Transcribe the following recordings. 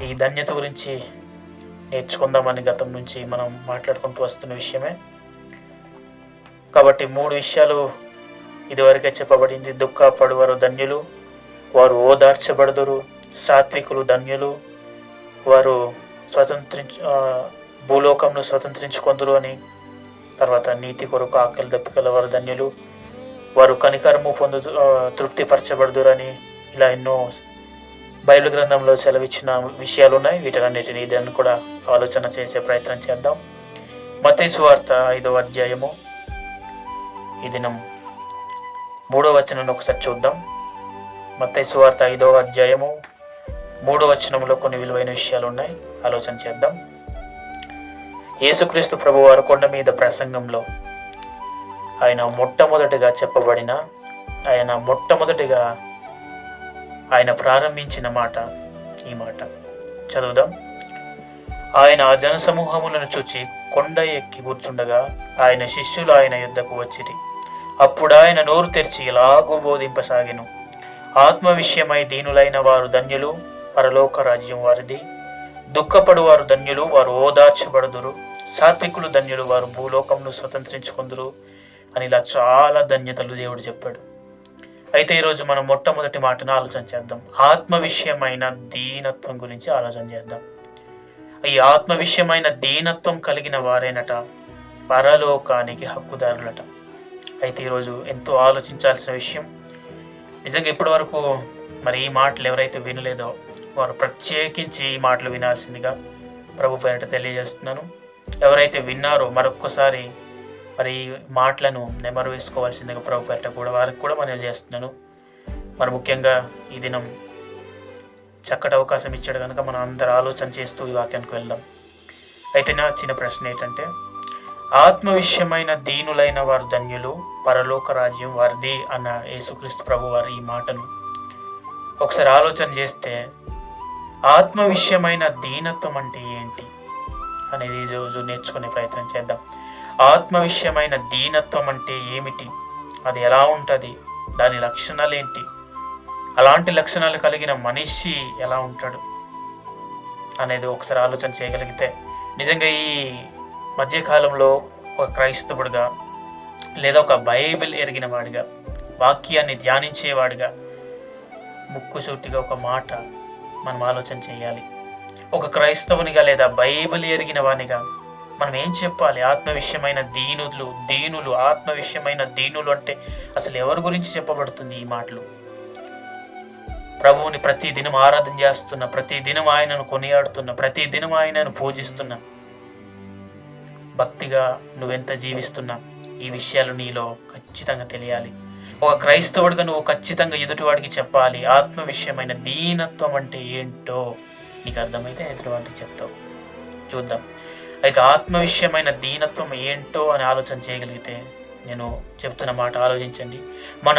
ఈ ధన్యత గురించి నేర్చుకుందామని గతం నుంచి మనం మాట్లాడుకుంటూ వస్తున్న విషయమే. కాబట్టి మూడు విషయాలు ఇదివరకే చెప్పబడింది. దుఃఖపడువారు ధన్యులు వారు ఓదార్చబడదురు సాత్వికులు ధన్యులు వారు స్వతంత్రించు భూలోకంను స్వతంత్రించుకొందురు అని తర్వాత నీతి కొరకు ఆకలి దప్పికల వారు ధన్యులు వారు కనికరము పొందు ఆ, తృప్తిపరచబడుదురని ఇలా ఎన్నో బైబిల్ గ్రంథంలో సెలవిచ్చిన విషయాలు ఉన్నాయి వీటన్నిటిని దాన్ని కూడా ఆలోచన చేసే ప్రయత్నం చేద్దాం. మతేసు వార్త ఐదవ అధ్యాయము. ఈ దినం మూడో వచనం ఒకసారి చూద్దాం. మతేసు సువార్త ఐదవ అధ్యాయము. మూడో వచనంలో కొన్ని విలువైన విషయాలు ఉన్నాయి ఆలోచన చేద్దాం. యేసుక్రీస్తు ప్రభు వారు కొండ మీద ప్రసంగంలో ఆయన మొట్టమొదటిగా చెప్పబడిన ఆయన మొట్టమొదటిగా ఆయన ప్రారంభించిన మాట ఈ మాట. చదువుదాం. ఆయన ఆ జనసమూహములను చూచి కొండ ఎక్కి కూర్చుండగా ఆయన శిష్యులు ఆయన యుద్ధకు వచ్చిరి. అప్పుడు ఆయన నోరు తెరిచి ఇలాగూ బోధింపసాగెను. ఆత్మ విషయమై దీనులైన వారు ధన్యులు పరలోక రాజ్యం వారిది. దుఃఖపడు వారు ధన్యులు వారు ఓదార్చబడుదురు. సాత్వికులు ధన్యులు వారు భూలోకంను స్వతంత్రించుకుందురు అని ఇలా చాలా ధన్యతలు దేవుడు చెప్పాడు. అయితే ఈరోజు మనం మొట్టమొదటి మాటను ఆలోచన చేద్దాం. ఆత్మ విషయమైన దీనత్వం గురించి ఆలోచన చేద్దాం. ఈ ఆత్మ విషయమైన దీనత్వం కలిగిన వారేనట పరలోకానికి హక్కుదారులట. అయితే ఈరోజు ఎంతో ఆలోచించాల్సిన విషయం నిజంగా ఇప్పటి వరకు మరి ఈ మాటలు ఎవరైతే వినలేదో వారు ప్రత్యేకించి ఈ మాటలు వినాల్సిందిగా ప్రభు పేరిట తెలియజేస్తున్నాను. ఎవరైతే విన్నారో మరొక్కసారి మరి ఈ మాటలను నెమరు వేసుకోవాల్సిందిగా ప్రభు పెట్ట కూడా వారికి కూడా మనం చేస్తున్నాను. మరి ముఖ్యంగా ఈ దినం చక్కటి అవకాశం ఇచ్చాడు కనుక మనం అందరు ఆలోచన చేస్తూ ఈ వాక్యానికి వెళ్దాం. అయితే నా చిన్న ప్రశ్న ఏంటంటే ఆత్మ విషయమైన దీనులైన వారు ధన్యులు పరలోక రాజ్యం వారిది అన్న యేసుక్రీస్తు ప్రభు వారి ఈ మాటను. ఒకసారి ఆలోచన చేస్తే ఆత్మ విషయమైన దీనత్వం అంటే ఏంటి అనేది ఈరోజు నేర్చుకునే ప్రయత్నం చేద్దాం. ఆత్మ విషయమైన దీనత్వం అంటే ఏమిటి? అది ఎలా ఉంటుంది? దాని లక్షణాలు ఏంటి అలాంటి లక్షణాలు కలిగిన మనిషి ఎలా ఉంటాడు? అనేది ఒకసారి ఆలోచన చేయగలిగితే నిజంగా ఈ మధ్యకాలంలో ఒక క్రైస్తవుడిగా లేదా ఒక బైబిల్ ఎరిగిన వాడిగా వాక్యాన్ని ధ్యానించేవాడిగా ముక్కుసూటిగా ఒక మాట మనం ఆలోచన చేయాలి. ఒక క్రైస్తవునిగా లేదా బైబిల్ ఎరిగిన వానిగా మనం ఏం చెప్పాలి? ఆత్మ విషయమైన దీనులు దీనులు ఆత్మ విషయమైన దీనులు అంటే అసలు ఎవరి గురించి చెప్పబడుతుంది ఈ మాటలు? ప్రభువుని ప్రతి దినం ఆరాధన చేస్తున్న ప్రతి దినం ఆయనను కొనియాడుతున్న ప్రతి దినం ఆయనను పూజిస్తున్న భక్తిగా నువ్వెంత జీవిస్తున్నా ఈ విషయాలు నీలో ఖచ్చితంగా తెలియాలి. ఒక క్రైస్తవుడిగా నువ్వు ఖచ్చితంగా ఎదుటివాడికి చెప్పాలి ఆత్మ విషయమైన దీనత్వం అంటే ఏంటో నీకు అర్థమైతే ఎదుటివాడికి చెప్తావు. చూద్దాం. అయితే ఆత్మ విషయమైన దీనత్వం ఏంటో అని ఆలోచన చేయగలిగితే నేను చెప్తున్న మాట ఆలోచించండి. మన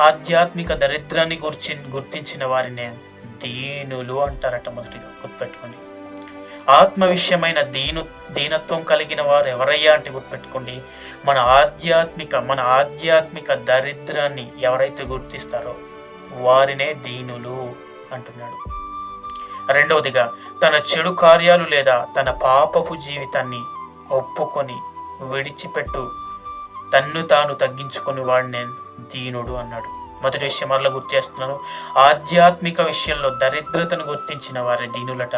ఆధ్యాత్మిక దరిద్రాన్ని గుర్చి గుర్తించిన వారినే దీనులు అంటారట మొదటిగా గుర్తుపెట్టుకోండి. ఆత్మ విషయమైన దీను దీనత్వం కలిగిన వారు ఎవరయ్యా అంటే గుర్తుపెట్టుకోండి. మన ఆధ్యాత్మిక మన ఆధ్యాత్మిక దరిద్రాన్ని ఎవరైతే గుర్తిస్తారో వారినే దీనులు అంటున్నాడు. రెండవదిగా తన చెడు కార్యాలు లేదా తన పాపపు జీవితాన్ని ఒప్పుకొని విడిచిపెట్టు. తన్ను తాను తగ్గించుకుని వాడినే దీనుడు అన్నాడు. మొదటి విషయం మరల గుర్తు చేస్తున్నాను. ఆధ్యాత్మిక విషయంలో దరిద్రతను గుర్తించిన వారి దీనులట.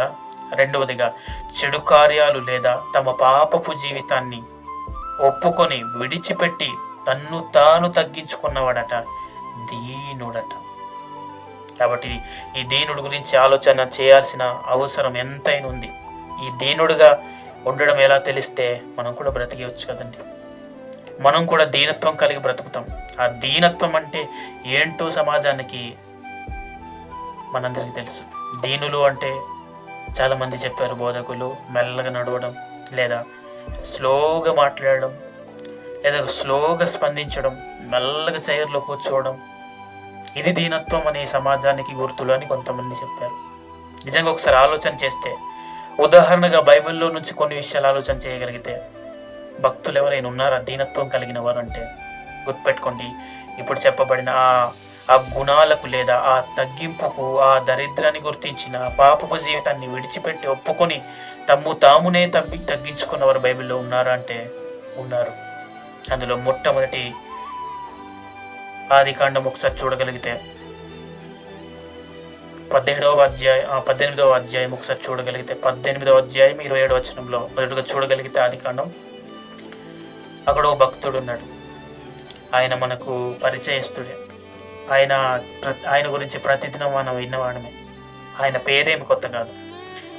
రెండవదిగా చెడు కార్యాలు లేదా తమ పాపపు జీవితాన్ని ఒప్పుకొని విడిచిపెట్టి తన్ను తాను తగ్గించుకున్నవాడట. దీనుడట. కాబట్టి ఈ దీనుడు గురించి ఆలోచన చేయాల్సిన అవసరం ఎంతైనా ఉంది. ఈ దీనుడుగా ఉండడం ఎలా తెలిస్తే మనం కూడా బ్రతికేయచ్చు కదండి. మనం కూడా దీనత్వం కలిగి బ్రతుకుతాం. ఆ దీనత్వం అంటే ఏంటో సమాజానికి మనందరికీ తెలుసు. దీనులు అంటే చాలామంది చెప్పారు బోధకులు మెల్లగా నడవడం లేదా స్లోగా మాట్లాడడం లేదా స్లోగా స్పందించడం మెల్లగా చైర్లో కూర్చోవడం ఇది దీనత్వం అనే సమాజానికి గుర్తులు అని కొంతమంది చెప్పారు. నిజంగా ఒకసారి ఆలోచన చేస్తే ఉదాహరణగా బైబిల్లో నుంచి కొన్ని విషయాలు ఆలోచన చేయగలిగితే భక్తులు ఎవరైనా ఉన్నారా? దీనత్వం కలిగిన వారు అంటే గుర్తుపెట్టుకోండి ఇప్పుడు చెప్పబడిన ఆ ఆ గుణాలకు లేదా ఆ తగ్గింపుకు ఆ దరిద్రాన్ని గుర్తించిన పాపపు జీవితాన్ని విడిచిపెట్టి ఒప్పుకొని తమ్ము తామునే తగ్గి తగ్గించుకున్నవారు బైబిల్లో ఉన్నారా అంటే ఉన్నారు. అందులో మొట్టమొదటి ఆదికాండం ఒకసారి చూడగలిగితే పద్దెనిమిదవ అధ్యాయం పద్దెనిమిదవ అధ్యాయం ఒకసారి చూడగలిగితే పద్దెనిమిదవ అధ్యాయం ఇరవై ఏడవ వచనంలో మొదటగా చూడగలిగితే ఆదికాండం అక్కడ ఒక భక్తుడు ఉన్నాడు. ఆయన మనకు పరిచయస్తుడే. ఆయన ప్ర- ఆయన గురించి ప్రతిదినం మనం విన్నవాడమే. ఆయన పేరేమి కొత్త కాదు.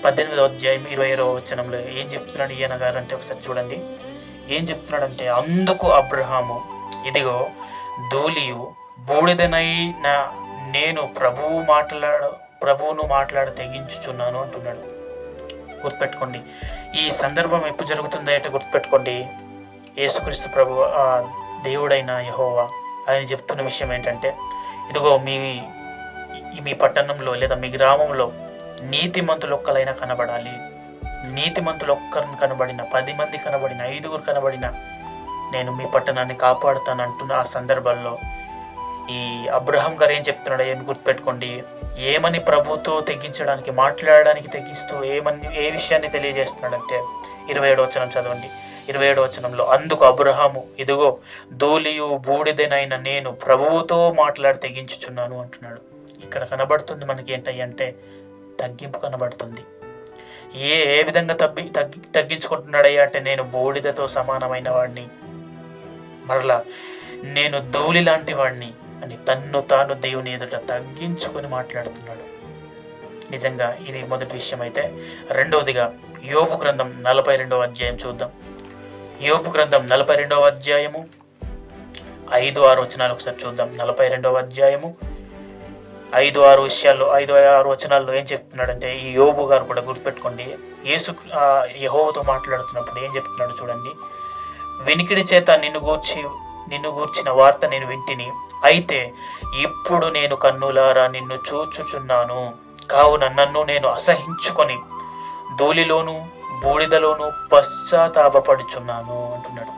పద్దెనిమిదవ అధ్యాయం ఇరవై ఇరవై వచనంలో ఏం చెప్తున్నాడు ఈయన గారు అంటే ఒకసారి చూడండి. ఏం చెప్తున్నాడంటే అందుకు అబ్రహాము ఇదిగో ధూళియు బూడిదనైన నేను ప్రభువు మాట్లాడ ప్రభువును మాట్లాడ తెగించుచున్నాను అంటున్నాడు. గుర్తుపెట్టుకోండి ఈ సందర్భం ఎప్పుడు జరుగుతుంది అంటే గుర్తుపెట్టుకోండి. యేసుక్రీస్తు ప్రభు ఆ దేవుడైన యహోవా ఆయన చెప్తున్న విషయం ఏంటంటే ఇదిగో మీ మీ పట్టణంలో లేదా మీ గ్రామంలో నీతిమంతులు ఒక్కలైనా కనబడాలి. నీతిమంతులు ఒక్కరిని కనబడిన పది మంది కనబడిన ఐదుగురు కనబడిన నేను మీ పట్టణాన్ని కాపాడుతాను అంటున్న ఆ సందర్భాల్లో ఈ అబ్రహం గారు ఏం చెప్తున్నాడో ఏమి గుర్తుపెట్టుకోండి. ఏమని ప్రభుతో తెగించడానికి మాట్లాడడానికి తెగిస్తూ ఏమని ఏ విషయాన్ని తెలియజేస్తున్నాడంటే ఇరవై ఏడు వచనం చదవండి. ఇరవై ఏడు వచనంలో అందుకు అబ్రహాము ఇదిగో ధూళియు బూడిదనైన నేను ప్రభువుతో మాట్లాడి తెగించుచున్నాను అంటున్నాడు. ఇక్కడ కనబడుతుంది మనకి ఏంటంటే అంటే తగ్గింపు కనబడుతుంది. ఏ ఏ విధంగా తగ్గి తగ్గి తగ్గించుకుంటున్నాడయ్యా అంటే నేను బూడిదతో సమానమైన వాడిని. మరలా నేను ధూళి లాంటి వాడిని అని తన్ను తాను దేవుని ఎదుట తగ్గించుకొని మాట్లాడుతున్నాడు. నిజంగా ఇది మొదటి విషయం అయితే. రెండవదిగా యోపు గ్రంథం నలభై రెండవ అధ్యాయం చూద్దాం. యోపు గ్రంథం నలభై రెండవ అధ్యాయము ఐదు ఆరు వచనాలు ఒకసారి చూద్దాం. నలభై రెండవ అధ్యాయము ఐదు ఆరు విషయాల్లో ఐదు ఆరు వచనాల్లో ఏం చెప్తున్నాడంటే ఈ యోబు గారు కూడా గుర్తుపెట్టుకోండి. యేసు యహోవతో మాట్లాడుతున్నప్పుడు ఏం చెప్తున్నాడు చూడండి. వినికిడి చేత నిన్ను గూర్చి నిన్ను గూర్చిన వార్త నేను వింటిని. అయితే ఇప్పుడు నేను కన్నులారా నిన్ను చూచుచున్నాను. కావున నన్ను నేను అసహించుకొని ధూళిలోను బూడిదలోను పశ్చాత్తాపడుచున్నాను అంటున్నాడు.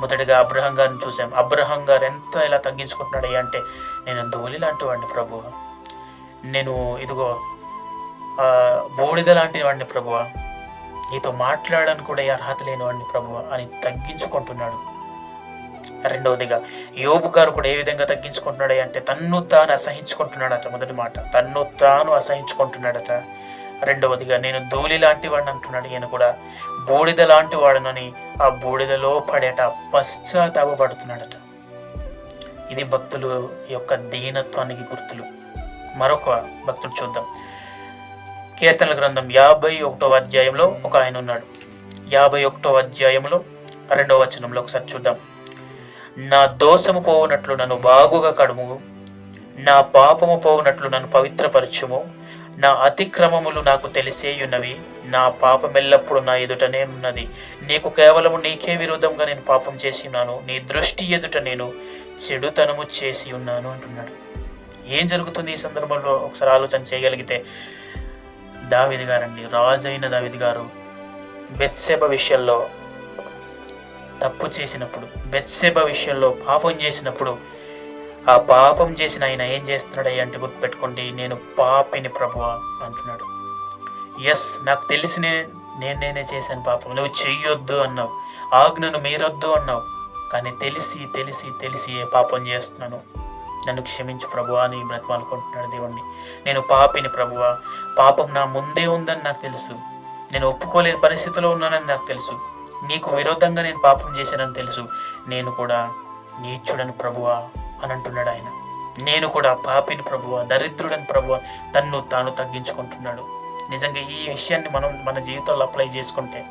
మొదటిగా అబ్రహం గారిని చూసాం అబ్రహం గారు ఎంత ఇలా తగ్గించుకుంటున్నాడు అంటే నేను ధూళి లాంటి వాడిని ప్రభు నేను ఇదిగో బూడిద లాంటి వాడిని ప్రభువా. నీతో మాట్లాడడానికి కూడా అర్హత లేని వాడిని ప్రభువ అని తగ్గించుకుంటున్నాడు. రెండవదిగా యోబు గారు కూడా ఏ విధంగా తగ్గించుకుంటున్నాడు అంటే తన్ను తాను అసహించుకుంటున్నాడట మొదటి మాట. తన్ను తాను అసహించుకుంటున్నాడట. రెండవదిగా నేను ధూళి లాంటి వాడిని అంటున్నాడు. ఈయన కూడా బూడిద లాంటి వాడనని ఆ బూడిదలో పడేట పశ్చాత్తాపడుతున్నాడట ఇది భక్తులు యొక్క దీనత్వానికి గుర్తులు. మరొక భక్తుడు చూద్దాం. కీర్తనల గ్రంథం యాభై ఒకటో అధ్యాయంలో ఒక ఆయన ఉన్నాడు. యాభై ఒకటో అధ్యాయంలో రెండవ వచనంలో ఒకసారి చూద్దాం. నా దోషము పోవునట్లు నన్ను బాగుగా కడుము. నా పాపము పోవునట్లు నన్ను పవిత్రపరచుము. నా అతిక్రమములు నాకు తెలిసేయున్నవి. నా పాపం ఎల్లప్పుడు నా ఎదుటనే ఉన్నది. నీకు కేవలము నీకే విరోధంగా నేను పాపం చేసి ఉన్నాను నీ దృష్టి ఎదుట నేను చెడుతనము చేసి ఉన్నాను అంటున్నాడు. ఏం జరుగుతుంది ఈ సందర్భంలో? ఒకసారి ఆలోచన చేయగలిగితే దావిది గారండి రాజు అయిన దావిది గారు బెత్సెబ విషయంలో తప్పు చేసినప్పుడు బెత్సెబ విషయంలో పాపం చేసినప్పుడు ఆ పాపం చేసిన ఆయన ఏం చేస్తున్నాడు అంటే గుర్తుపెట్టుకోండి నేను పాపిని ప్రభువ అంటున్నాడు. ఎస్ నాకు తెలిసినే నేను నేనే చేశాను పాపం నువ్వు చెయ్యొద్దు అన్నావు ఆజ్ఞను మీరొద్దు అన్నావు కానీ తెలిసి తెలిసి తెలిసి ఏ పాపం చేస్తున్నాను? నన్ను క్షమించు ప్రభు అని బ్రతమాలుకుంటున్నాడు దేవుణ్ణి. నేను పాపిని ప్రభువ. పాపం నా ముందే ఉందని నాకు తెలుసు. నేను ఒప్పుకోలేని పరిస్థితిలో ఉన్నానని నాకు తెలుసు. నీకు విరోధంగా నేను పాపం చేశానని తెలుసు. నేను కూడా నీచుడని ప్రభువా అని అంటున్నాడు ఆయన. నేను కూడా పాపిని ప్రభువ దరిద్రుడని ప్రభువ తన్ను తాను తగ్గించుకుంటున్నాడు. నిజంగా ఈ విషయాన్ని మనం మన జీవితంలో అప్లై చేసుకుంటే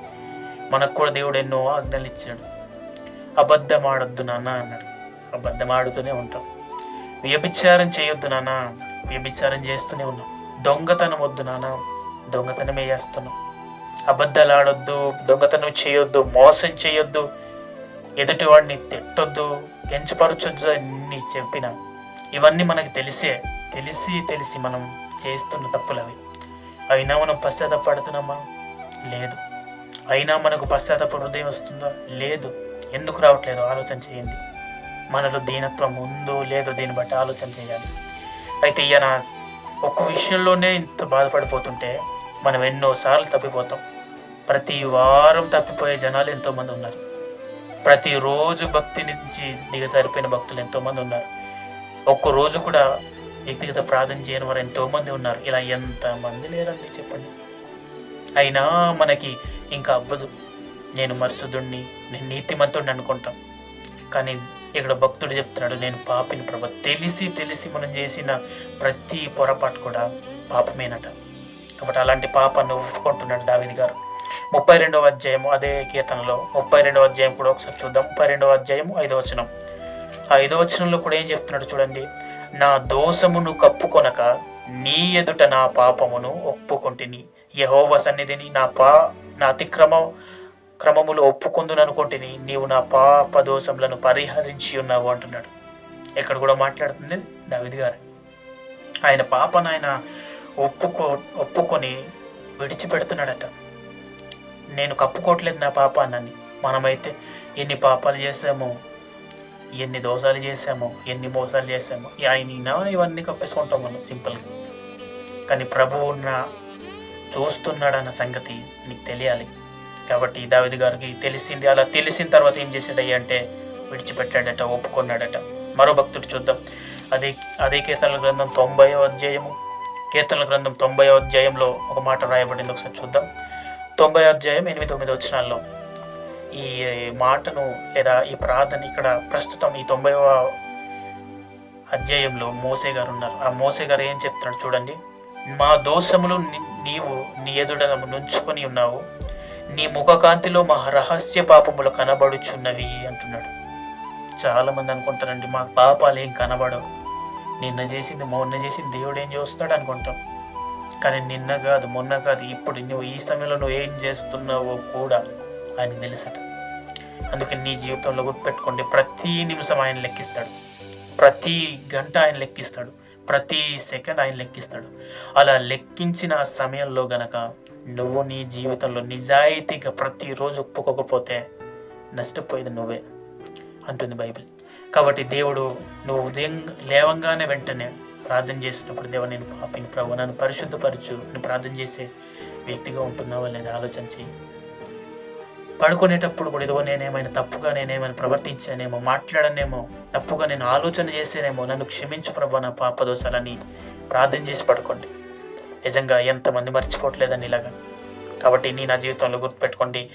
మనకు కూడా దేవుడు ఎన్నో ఆజ్ఞలు ఇచ్చాడు అబద్ధం ఆడొద్దు నాన్న అన్నాడు. అబద్ధం ఆడుతూనే ఉంటాం. వ్యభిచారం చేయొద్దు నాన్న. వ్యభిచారం చేస్తూనే ఉన్నాం. దొంగతనం వద్దు నాన్న. దొంగతనమే చేస్తున్నాం. అబద్ధాలు ఆడొద్దు దొంగతనం చేయొద్దు మోసం చేయొద్దు. ఎదుటి వాడిని తిట్టొద్దు కించపరచొద్దు అన్ని చెప్పిన. ఇవన్నీ మనకి తెలిసే తెలిసి తెలిసి మనం చేస్తున్న తప్పులు అవి అయినా మనం పశ్చాత్తపడుతున్నామా? లేదు. అయినా మనకు పశ్చాత్తప హృదయం వస్తుందా? లేదు. ఎందుకు రావట్లేదు? ఆలోచన చేయండి. మనలో దీనత్వం ఉందో లేదో దీన్ని బట్టి ఆలోచన చేయాలి. అయితే ఈయన ఒక్క విషయంలోనే ఇంత బాధపడిపోతుంటే మనం ఎన్నోసార్లు తప్పిపోతాం. ప్రతి వారం తప్పిపోయే జనాలు ఎంతోమంది ఉన్నారు. ప్రతిరోజు భక్తి నుంచి దిగజారిపోయిన భక్తులు ఎంతోమంది ఉన్నారు. ఒక్క రోజు కూడా వ్యక్తిగత ప్రార్థన చేయని వారు ఎంతోమంది ఉన్నారు. ఇలా ఎంతమంది లేరండి చెప్పండి. అయినా మనకి ఇంకా అవ్వదు. నేను మరుసుదుణ్ణి నేను నీతిమంతుడిని అనుకుంటాం. కానీ ఇక్కడ భక్తుడు చెప్తున్నాడు నేను పాపిని ప్రభ. తెలిసి తెలిసి మనం చేసిన ప్రతి పొరపాటు కూడా పాపమేనట. కాబట్టి అలాంటి పాపాన్ని ఒప్పుకుంటున్నాడు దావిది గారు. ముప్పై రెండవ అధ్యాయము అదే కీర్తనలో ముప్పై రెండవ అధ్యాయం కూడా ఒకసారి చూద్దాం. ముప్పై రెండవ అధ్యాయం ఐదో వచనం. ఆ ఐదో వచనంలో కూడా ఏం చెప్తున్నాడు చూడండి. నా దోషమును కప్పుకొనక నీ ఎదుట నా పాపమును ఒప్పుకొంటిని. యహోవ సన్నిధిని నా పా నా అతిక్రమ క్రమములు ఒప్పుకొందుననుకుంటుని నీవు నా పాప దోషములను పరిహరించి ఉన్నావు అంటున్నాడు. ఇక్కడ కూడా మాట్లాడుతుంది దావిది గారు. ఆయన పాపను ఆయన ఒప్పుకో ఒప్పుకొని విడిచిపెడుతున్నాడట. నేను కప్పుకోవట్లేదు నా పాపాన్నని మనమైతే ఎన్ని పాపాలు చేసామో ఎన్ని దోషాలు చేసామో ఎన్ని మోసాలు చేసామో ఆయన ఇవన్నీ కప్పేసుకుంటాం మనం సింపుల్గా. కానీ ప్రభువు నా చూస్తున్నాడన్న సంగతి నీకు తెలియాలి. కాబట్టి దావిది గారికి తెలిసింది అలా తెలిసిన తర్వాత ఏం చేశాడయ్య అంటే విడిచిపెట్టాడట ఒప్పుకున్నాడట. మరో భక్తుడు చూద్దాం. అదే అదే కీర్తనల గ్రంథం తొంభై అధ్యాయము. కీర్తనల గ్రంథం తొంభై అధ్యాయంలో ఒక మాట రాయబడింది ఒకసారి చూద్దాం. తొంభై అధ్యాయం ఎనిమిది తొమ్మిది వచ్చినాల్లో ఈ మాటను లేదా ఈ ప్రార్థన ఇక్కడ ప్రస్తుతం ఈ తొంభైవ అధ్యాయంలో మోసే గారు ఉన్నారు. ఆ మోసే గారు ఏం చెప్తున్నాడు చూడండి. మా దోషములు నీవు నీ ఎదుట నుంచుకొని ఉన్నావు. నీ ముఖకాంతిలో మా రహస్య పాపములు కనబడుచున్నవి అంటున్నాడు. చాలామంది అనుకుంటారండి మా పాపాలు ఏం కనబడవు. నిన్న చేసింది మొన్న చేసింది దేవుడు ఏం చేస్తాడు అనుకుంటాం. కానీ నిన్న కాదు మొన్న కాదు ఇప్పుడు నువ్వు ఈ సమయంలో నువ్వు ఏం చేస్తున్నావో కూడా ఆయన తెలుసట. అందుకే నీ జీవితంలో గుర్తుపెట్టుకోండి ప్రతి నిమిషం ఆయన లెక్కిస్తాడు. ప్రతి గంట ఆయన లెక్కిస్తాడు. ప్రతి సెకండ్ ఆయన లెక్కిస్తాడు. అలా లెక్కించిన సమయంలో గనక నువ్వు నీ జీవితంలో నిజాయితీగా ప్రతిరోజు ఒప్పుకోకపోతే నష్టపోయేది నువ్వే అంటుంది బైబిల్. కాబట్టి దేవుడు నువ్వు ఉదయం లేవంగానే వెంటనే ప్రార్థన చేసినప్పుడు దేవ నేను పాపిని ప్రభు నన్ను పరిశుద్ధపరచు నువ్వు ప్రార్థన చేసే వ్యక్తిగా ఉంటున్నావా లేదా ఆలోచన చెయ్యి పడుకునేటప్పుడు కూడా ఇదిగో నేనేమైనా తప్పుగా నేనేమైనా ప్రవర్తించానేమో మాట్లాడనేమో తప్పుగా నేను ఆలోచన చేసేనేమో నన్ను క్షమించు ప్రభు నా పాప దోషాలని ప్రార్థన చేసి పడుకోండి. నిజంగా ఎంతమంది మర్చిపోవట్లేదని ఇలాగా. కాబట్టి నీ నా జీవితంలో గుర్తుపెట్టుకోండి.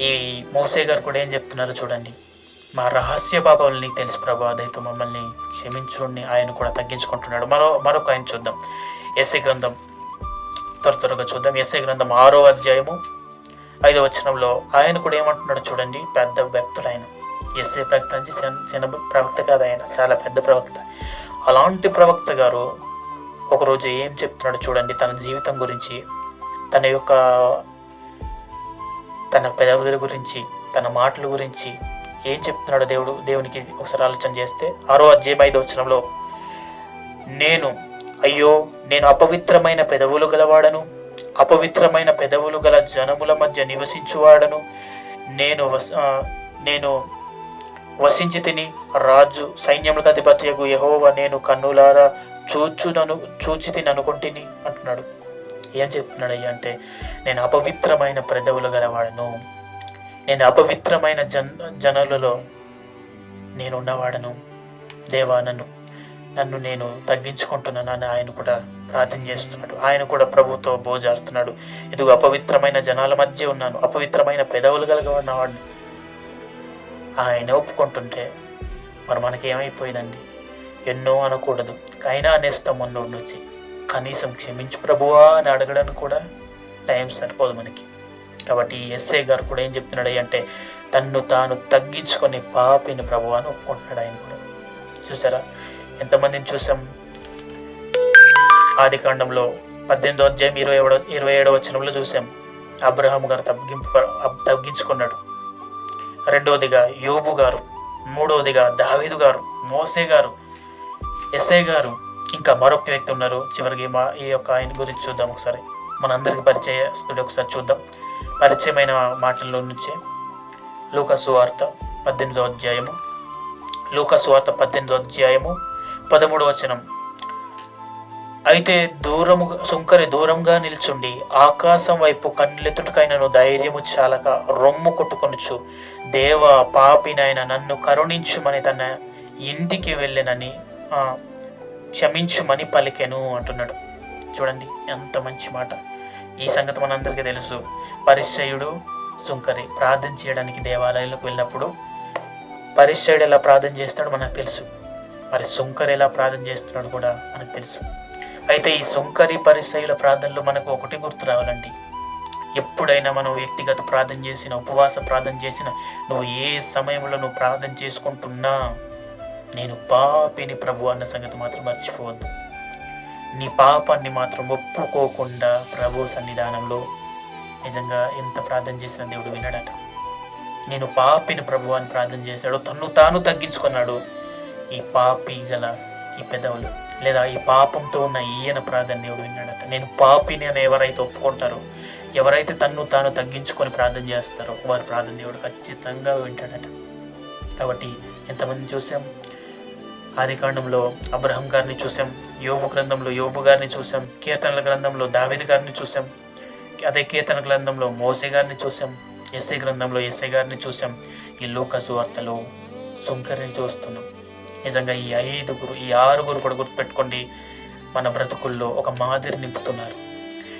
ఈ మోసే గారు కూడా ఏం చెప్తున్నారో చూడండి. మా రహస్య పాపాలు నీకు తెలుసు ప్రభు అదైతే మమ్మల్ని క్షమించుని ఆయన కూడా తగ్గించుకుంటున్నాడు. మరో మరొక ఆయన చూద్దాం. ఎస్ఏ గ్రంథం త్వర త్వరగా చూద్దాం. ఎస్ఏ గ్రంథం ఆరో అధ్యాయము ఐదో వచనంలో ఆయన కూడా ఏమంటున్నాడు చూడండి. పెద్ద వ్యక్తులు ఆయన ఎస్ఏ ప్రవక్త నుంచి చిన్న ప్రవక్త కాదు ఆయన. చాలా పెద్ద ప్రవక్త. అలాంటి ప్రవక్త గారు ఒకరోజు ఏం చెప్తున్నాడు చూడండి. తన జీవితం గురించి తన యొక్క తన పెదవుల గురించి తన మాటల గురించి ఏం చెప్తున్నాడు దేవుడు దేవునికి ఒకసారి ఆలోచన చేస్తే ఆరో అధ్యాయం ఐదో వచనంలో నేను అయ్యో నేను అపవిత్రమైన పెదవులు గలవాడను అపవిత్రమైన పెదవులు గల జనముల మధ్య నివసించువాడను. నేను వస- నేను వసించి తిని రాజు సైన్యములకు అధిపత్యకు యహోవ నేను కన్నులారా చూచునను చూచి తిని అంటున్నాడు. ఏం చెప్తున్నాడు అయ్యా అంటే నేను అపవిత్రమైన పెదవులు గలవాడను. నేను అపవిత్రమైన జన్ జనులలో నేను ఉన్నవాడను దేవా నన్ను నన్ను నేను తగ్గించుకుంటున్నానని ఆయన కూడా ప్రార్థన చేస్తున్నాడు. ఆయన కూడా ప్రభుతో బోజారుతున్నాడు ఇదిగో అపవిత్రమైన జనాల మధ్య ఉన్నాను. అపవిత్రమైన పెదవులు కలిగినవాడిని ఆయన ఒప్పుకుంటుంటే మరి మనకి ఏమైపోయిందండి ఎన్నో అనకూడదు. అయినా అనేస్తాం మొన్న ఉండొచ్చి కనీసం క్షమించు ప్రభువా అని అడగడానికి కూడా టైం సరిపోదు మనకి. కాబట్టి ఎస్ఏ గారు కూడా ఏం చెప్తున్నాడు అంటే తన్ను తాను తగ్గించుకొని పాపిని ప్రభు అని ఒప్పుకుంటున్నాడు ఆయన కూడా. చూసారా? ఎంతమందిని చూసాం? ఆది కాండంలో పద్దెనిమిదో అధ్యాయం ఇరవై ఏడవ ఇరవై ఏడవ వచనంలో చూసాం. అబ్రహాం గారు తగ్గింపు తగ్గించుకున్నాడు. రెండవదిగా యోబు గారు మూడవదిగా దావీదు గారు మోసే గారు ఎస్ఐ గారు ఇంకా మరొక వ్యక్తి ఉన్నారు. చివరికి మా ఈ యొక్క ఆయన గురించి చూద్దాం ఒకసారి. మనందరికి పరిచయస్తుడు ఒకసారి చూద్దాం. పరిచయమైన మాటల్లో నుంచే లూకసు వార్త పద్దెనిమిదో అధ్యాయము. లూకసు వార్త పద్దెనిమిదో అధ్యాయము పదమూడు వచనం. అయితే దూరము సుంకరి దూరంగా నిల్చుండి ఆకాశం వైపు కన్నులెత్తుటకైనను ధైర్యము చాలక రొమ్ము కొట్టుకొనుచు దేవ పాపినైన నన్ను కరుణించుమని తన ఇంటికి వెళ్ళినని క్షమించుమని పలికెను అంటున్నాడు. చూడండి ఎంత మంచి మాట. ఈ సంగతి మనందరికీ తెలుసు. పరిచయుడు సుంకరి ప్రార్థన చేయడానికి దేవాలయాలకు వెళ్ళినప్పుడు పరిచయుడు ఎలా ప్రార్థన చేస్తాడో మనకు తెలుసు. మరి సుంకరి ఎలా ప్రార్థన చేస్తున్నాడు కూడా మనకు తెలుసు. అయితే ఈ సుంకరి పరిచయుల ప్రార్థనలో మనకు ఒకటి గుర్తు రావాలండి. ఎప్పుడైనా మనం వ్యక్తిగత ప్రార్థన చేసిన ఉపవాస ప్రార్థన చేసిన నువ్వు ఏ సమయంలో నువ్వు ప్రార్థన చేసుకుంటున్నా నేను పాపిని ప్రభు అన్న సంగతి మాత్రం మర్చిపోవద్దు. నీ పాపాన్ని మాత్రం ఒప్పుకోకుండా ప్రభు సన్నిధానంలో నిజంగా ఎంత ప్రార్థన చేసిన దేవుడు వినడట. నేను పాపిని ప్రభు అని ప్రార్థన చేశాడు తన్ను తాను తగ్గించుకున్నాడు ఈ పాపి గల ఈ పెదవులు. లేదా ఈ పాపంతో ఉన్న ఈయన ప్రార్థన దేవుడు విన్నాడట నేను పాపిని అని ఎవరైతే ఒప్పుకుంటారో ఎవరైతే తన్ను తాను తగ్గించుకొని ప్రార్థన చేస్తారో వారి ప్రార్థన దేవుడు ఖచ్చితంగా వింటాడట. కాబట్టి ఎంతమంది చూసాం? ఆదికాండంలో అబ్రహం గారిని చూసాం యోబు గ్రంథంలో యోబు గారిని చూసాం కీర్తనల గ్రంథంలో దావేది గారిని చూసాం అదే కీర్తన గ్రంథంలో మోసే గారిని చూసాం ఎస్ఐ గ్రంథంలో ఎస్ఐ గారిని చూసాం ఈ లోకసు వార్తలో సుంకరిని చూస్తున్నాం నిజంగా ఈ ఐదుగురు ఈ ఆరుగురు కూడా గుర్తుపెట్టుకోండి మన బ్రతుకుల్లో ఒక మాదిరి నింపుతున్నారు.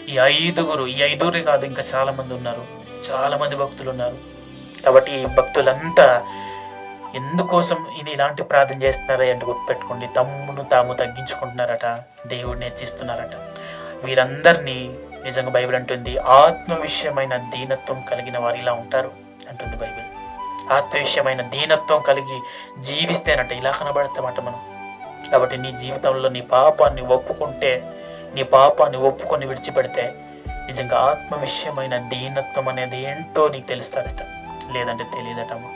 ఈ ఐదుగురు ఈ ఐదుగురే కాదు ఇంకా చాలామంది ఉన్నారు చాలామంది భక్తులు ఉన్నారు. కాబట్టి ఈ భక్తులంతా ఎందుకోసం ఇది ఇలాంటి ప్రార్థన చేస్తున్నారా అంటే గుర్తుపెట్టుకోండి. తమ్మును తాము తగ్గించుకుంటున్నారట. దేవుడిని హెచ్చిస్తున్నారట వీరందరినీ నిజంగా బైబిల్ అంటుంది ఆత్మ విషయమైన దీనత్వం కలిగిన వారు ఇలా ఉంటారు అంటుంది బైబిల్. ఆత్మ విషయమైన దీనత్వం కలిగి జీవిస్తేనట ఇలా కనబడతామట మనం. కాబట్టి నీ జీవితంలో నీ పాపాన్ని ఒప్పుకుంటే నీ పాపాన్ని ఒప్పుకొని విడిచిపెడితే నిజంగా ఆత్మ విషయమైన దీనత్వం అనేది ఏంటో నీకు తెలుస్తుందట. లేదంటే తెలియదటమ్మా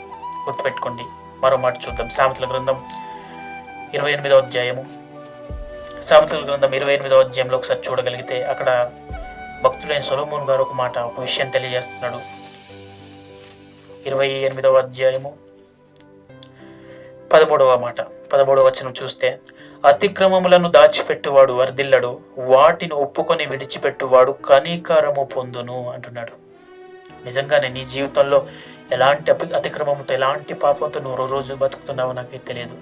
గుర్తుపెట్టుకోండి. మరో మాట చూద్దాం. సామెతల గ్రంథం ఇరవై ఎనిమిదో అధ్యాయము. సామెతల గ్రంథం ఇరవై ఎనిమిదో అధ్యాయంలో ఒకసారి చూడగలిగితే అక్కడ భక్తుడైన సొలోమోన్ గారు ఒక మాట ఒక విషయం తెలియజేస్తున్నాడు. ఇరవై ఎనిమిదవ అధ్యాయము పదమూడవ మాట పదమూడవ వచనం చూస్తే అతిక్రమములను దాచిపెట్టువాడు వర్ధిల్లడు వాటిని ఒప్పుకొని విడిచిపెట్టువాడు కనికరము పొందును అంటున్నాడు. నిజంగానే నీ జీవితంలో ఎలాంటి అపి అతిక్రమంతో ఎలాంటి పాపంతో నువ్వు రోజు బతుకుతున్నావో నాకు తెలియదు.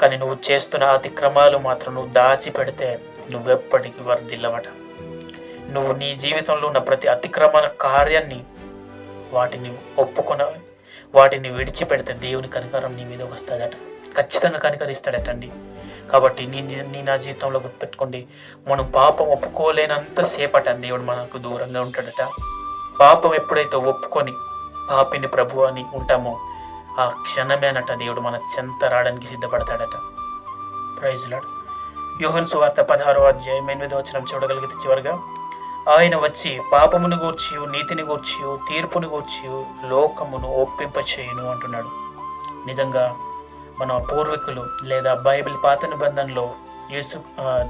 కానీ నువ్వు చేస్తున్న అతిక్రమాలు మాత్రం నువ్వు దాచిపెడితే నువ్వెప్పటికీ వర్దిల్లవట నువ్వు నీ జీవితంలో ఉన్న ప్రతి అతిక్రమణ కార్యాన్ని వాటిని ఒప్పుకొన వాటిని విడిచిపెడితే దేవుని కనికరం నీ మీద వస్తుందట. ఖచ్చితంగా కనికరిస్తాడటండి. కాబట్టి నీ- నీ నా జీవితంలో గుర్తుపెట్టుకోండి. మనం పాపం ఒప్పుకోలేనంత సేపట దేవుడు మనకు దూరంగా ఉంటాడట. పాపం ఎప్పుడైతే ఒప్పుకొని పాపిని ప్రభు అని ఉంటామో ఆ క్షణమేనట దేవుడు మన చెంత రావడానికి సిద్ధపడతాడట. ప్రైజ్ లాడ్ యోహన్ సువార్త పదహారో అధ్యాయం ఎనిమిది వచనం చూడగలిగితే చివరిగా ఆయన వచ్చి పాపమును గూర్చి నీతిని గూర్చి తీర్పును గూర్చి లోకమును ఒప్పింపచేయును అంటున్నాడు. నిజంగా మన పూర్వీకులు లేదా బైబిల్ పాత నిబంధనలో యేసు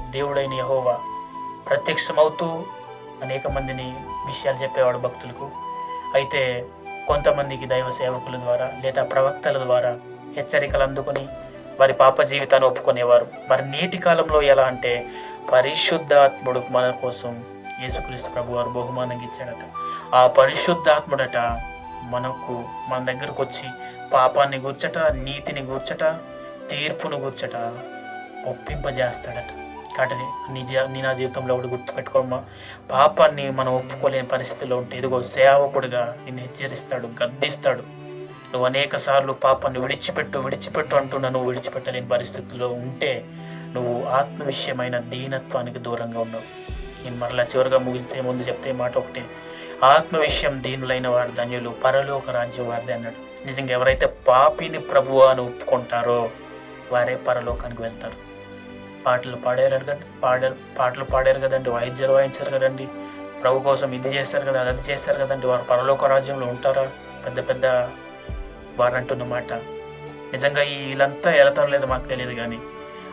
దేవుడైన యహోవా ప్రత్యక్షమవుతూ అనేక మందిని విషయాలు చెప్పేవాడు భక్తులకు. అయితే కొంతమందికి దైవ సేవకుల ద్వారా లేదా ప్రవక్తల ద్వారా హెచ్చరికలు అందుకొని వారి పాప జీవితాన్ని ఒప్పుకునేవారు. మరి నేటి కాలంలో ఎలా అంటే పరిశుద్ధాత్ముడు మన కోసం యేసుక్రీస్తు ప్రభు వారు బహుమానంగా ఇచ్చాడట. ఆ పరిశుద్ధాత్ముడట మనకు మన దగ్గరకు వచ్చి పాపాన్ని గూర్చట నీతిని గూర్చట తీర్పును గూర్చట ఒప్పింపజేస్తాడట. కాబట్టి నీ నీ నా జీవితంలో ఒకటి గుర్తుపెట్టుకోమ్మా. పాపాన్ని మనం ఒప్పుకోలేని పరిస్థితిలో ఉంటే ఇదిగో సేవకుడిగా నిన్ను హెచ్చరిస్తాడు గద్దిస్తాడు. నువ్వు అనేక సార్లు పాపాన్ని విడిచిపెట్టు విడిచిపెట్టు అంటున్నా నువ్వు విడిచిపెట్టలేని పరిస్థితుల్లో ఉంటే నువ్వు ఆత్మ విషయమైన దీనత్వానికి దూరంగా ఉన్నావు నేను మరలా చివరిగా ముగించే ముందు చెప్తే మాట ఒకటే. ఆత్మ విషయం దీనులైన వారు ధన్యులు పరలోక రాజ్యం వారిది అన్నాడు. నిజంగా ఎవరైతే పాపిని ప్రభువు అని ఒప్పుకుంటారో వారే పరలోకానికి వెళ్తారు. పాటలు పాడారు కదండి పాడారు పాటలు పాడారు కదండి వాయిద్యాలు వాయించారు కదండి. ప్రభు కోసం ఇది చేశారు కదా అది చేశారు కదండి. వారు పరలోక రాజ్యంలో ఉంటారా? పెద్ద పెద్ద వారు అంటున్న మాట. నిజంగా ఈ వీళ్ళంతా వెళతారో లేదో మాకు తెలియదు కానీ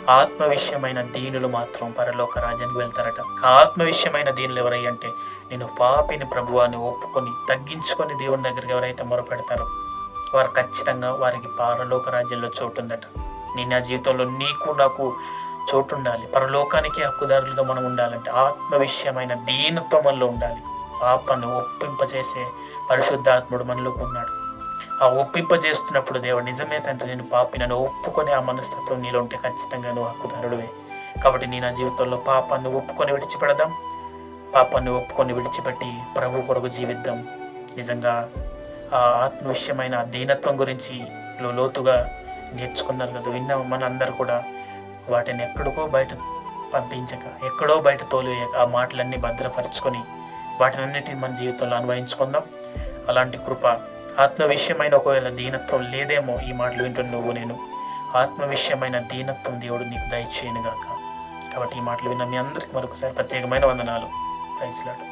ఆత్మ విషయమైన దీనులు మాత్రం పరలోక రాజ్యానికి వెళ్తారట. ఆ ఆత్మ విషయమైన దీనులు ఎవరై అంటే నేను పాపిని ప్రభువాన్ని ఒప్పుకొని తగ్గించుకొని దేవుని దగ్గరికి ఎవరైతే మొరపెడతారో వారు ఖచ్చితంగా వారికి పరలోక రాజ్యంలో చోటు ఉందట. నీ నా జీవితంలో నీకు నాకు చోటు ఉండాలి పరలోకానికి హక్కుదారులుగా మనం ఉండాలంటే ఆత్మ విషయమైన దీనత్వం మనలో ఉండాలి. పాపను ఒప్పింపజేసే పరిశుద్ధాత్ముడు మనలోకి ఉన్నాడు. ఆ ఒప్పింపజేస్తున్నప్పుడు దేవుడు నిజమే తండ్రి నేను పాపి నన్ను ఒప్పుకొని ఆ మనస్తత్వం నీలో ఉంటే ఖచ్చితంగా నువ్వు హక్కుదారుడివే. కాబట్టి నీ నా జీవితంలో పాపాన్ని ఒప్పుకొని విడిచిపెడదాం. పాపాన్ని ఒప్పుకొని విడిచిపెట్టి ప్రభు కొరకు జీవిద్దాం. నిజంగా ఆ ఆత్మవిషయమైన దీనత్వం గురించి లోతుగా నేర్చుకున్నారు కదా విన్న మన అందరు కూడా. వాటిని ఎక్కడికో బయట పంపించక ఎక్కడో బయట తోలివేయక ఆ మాటలన్నీ భద్రపరుచుకొని వాటినన్నిటిని మన జీవితంలో అనుభవించుకుందాం అలాంటి కృప ఆత్మ విషయమైన ఒకవేళ దీనత్వం లేదేమో ఈ మాటలు వింటున్న నువ్వు నేను. ఆత్మ విషయమైన దీనత్వం దేవుడు నీకు దయచేయను గాక కాబట్టి ఈ మాటలు విన్న మీ అందరికి మరొకసారి ప్రత్యేకమైన వందనాలు. ప్రైజ్లాడు